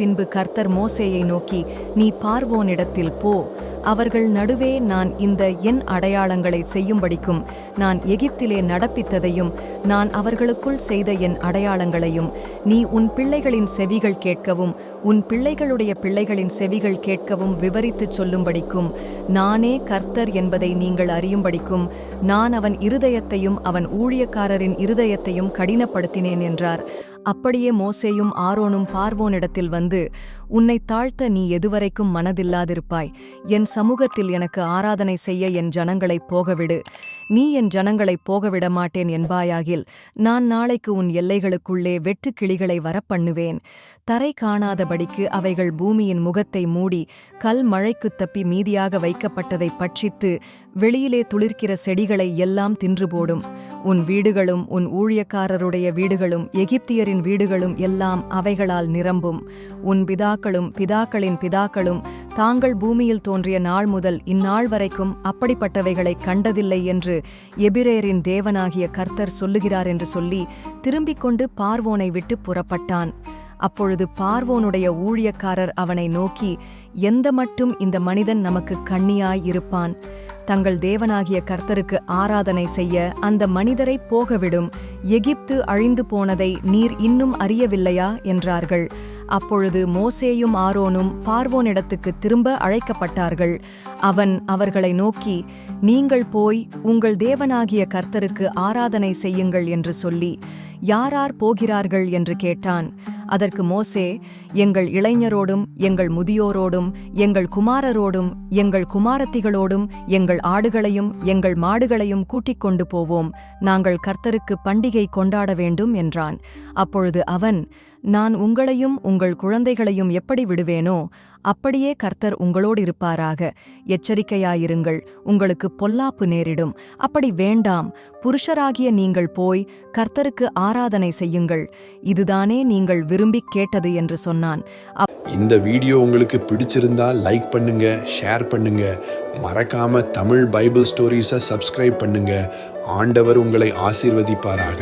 பின்பு கர்த்தர் மோசேயை நோக்கி நீ பார்வோனிடத்தில் போ. அவர்கள் நடுவே நான் இந்த என் அடையாளங்களை செய்யும்படிக்கும் நான் எகிப்திலே நடப்பித்ததையும் நான் அவர்களுக்குள் செய்த என் அடையாளங்களையும் நீ உன் பிள்ளைகளின் செவிகள் கேட்கவும் உன் பிள்ளைகளுடைய பிள்ளைகளின் செவிகள் கேட்கவும் விவரித்துச் சொல்லும்படிக்கும் நானே கர்த்தர் என்பதை நீங்கள் அறியும்படிக்கும் நான் அவன் இருதயத்தையும் அவன் ஊழியக்காரரின் இருதயத்தையும் கடினப்படுத்தினேன் என்றார். அப்படியே மோசேயும் ஆரோனும் பார்வோனிடத்தில் வந்து உன்னை தாழ்த்த நீ எதுவரைக்கும் மனதில்லாதிருப்பாய். என் சமூகத்தில் எனக்கு ஆராதனை செய்ய என் ஜனங்களை போகவிடு. நீ என் ஜனங்களை போகவிட மாட்டேன் என்பாயாகில் நான் நாளைக்கு உன் எல்லைகளுக்குள்ளே வெட்டுக் கிளிகளை வரப்பண்ணுவேன். தரை காணாதபடிக்கு அவைகள் பூமியின் முகத்தை மூடி கல் மழைக்குத் தப்பி மீதியாக வைக்கப்பட்டதை பட்சித்து வெளியிலே துளிர்க்கிற செடிகளை எல்லாம் தின்று போடும். உன் வீடுகளும் உன் ஊழியக்காரருடைய வீடுகளும் எகிப்தியரின் வீடுகளும் எல்லாம் அவைகளால் நிரம்பும். உன் பிதாக்களும் பிதாக்களின் பிதாக்களும் தாங்கள் பூமியில் தோன்றிய நாள் முதல் இந்நாள் வரைக்கும் அப்படிப்பட்டவைகளை கண்டதில்லை என்று எபிரேரின் தேவனாகிய கர்த்தர் சொல்லுகிறார் என்று சொல்லி திரும்பிக் கொண்டு பார்வோனை விட்டு புறப்பட்டான். அப்பொழுது பார்வோனுடைய ஊழியக்காரர் அவனை நோக்கி எந்த மட்டும் இந்த மனிதன் நமக்கு கண்ணியாய் இருப்பான்? தங்கள் தேவனாகிய கர்த்தருக்கு ஆராதனை செய்ய அந்த மனிதரை போகவிடும். எகிப்து அழிந்து போனதை நீர் இன்னும் அறியவில்லையா? என்றார்கள். அப்பொழுது மோசேயும் ஆரோனும் பார்வோனிடத்துக்கு திரும்ப அழைக்கப்பட்டார்கள். அவன் அவர்களை நோக்கி நீங்கள் போய் உங்கள் தேவனாகிய கர்த்தருக்கு ஆராதனை செய்யுங்கள் என்று சொல்லி யாரார் போகிறார்கள்? என்று கேட்டான். அதற்கு மோசே எங்கள் இளைஞரோடும் எங்கள் முதியோரோடும் எங்கள் குமாரரோடும் எங்கள் குமாரத்திகளோடும் எங்கள் ஆடுகளையும் எங்கள் மாடுகளையும் கூட்டிக் கொண்டு போவோம். நாங்கள் கர்த்தருக்கு பண்டிகை கொண்டாட வேண்டும் என்றான். அப்பொழுது அவன் நான் உங்களையும் உங்கள் குழந்தைகளையும் எப்படி விடுவேனோ அப்படியே கர்த்தர் உங்களோடு இருப்பாராக. எச்சரிக்கையாயிருங்கள் உங்களுக்கு பொல்லாப்பு நேரிடும். அப்படி வேண்டாம் புருஷராகிய நீங்கள் போய் கர்த்தருக்கு ஆராதனை செய்யுங்கள். இதுதானே நீங்கள் விரும்பிக் கேட்டது என்று சொன்னான். இந்த வீடியோ உங்களுக்கு பிடிச்சிருந்தா லைக் பண்ணுங்க ஷேர் பண்ணுங்க. மறக்காம தமிழ் பைபிள் ஸ்டோரிஸை சப்ஸ்கிரைப் பண்ணுங்க. ஆண்டவர் உங்களை ஆசீர்வதிப்பாராக.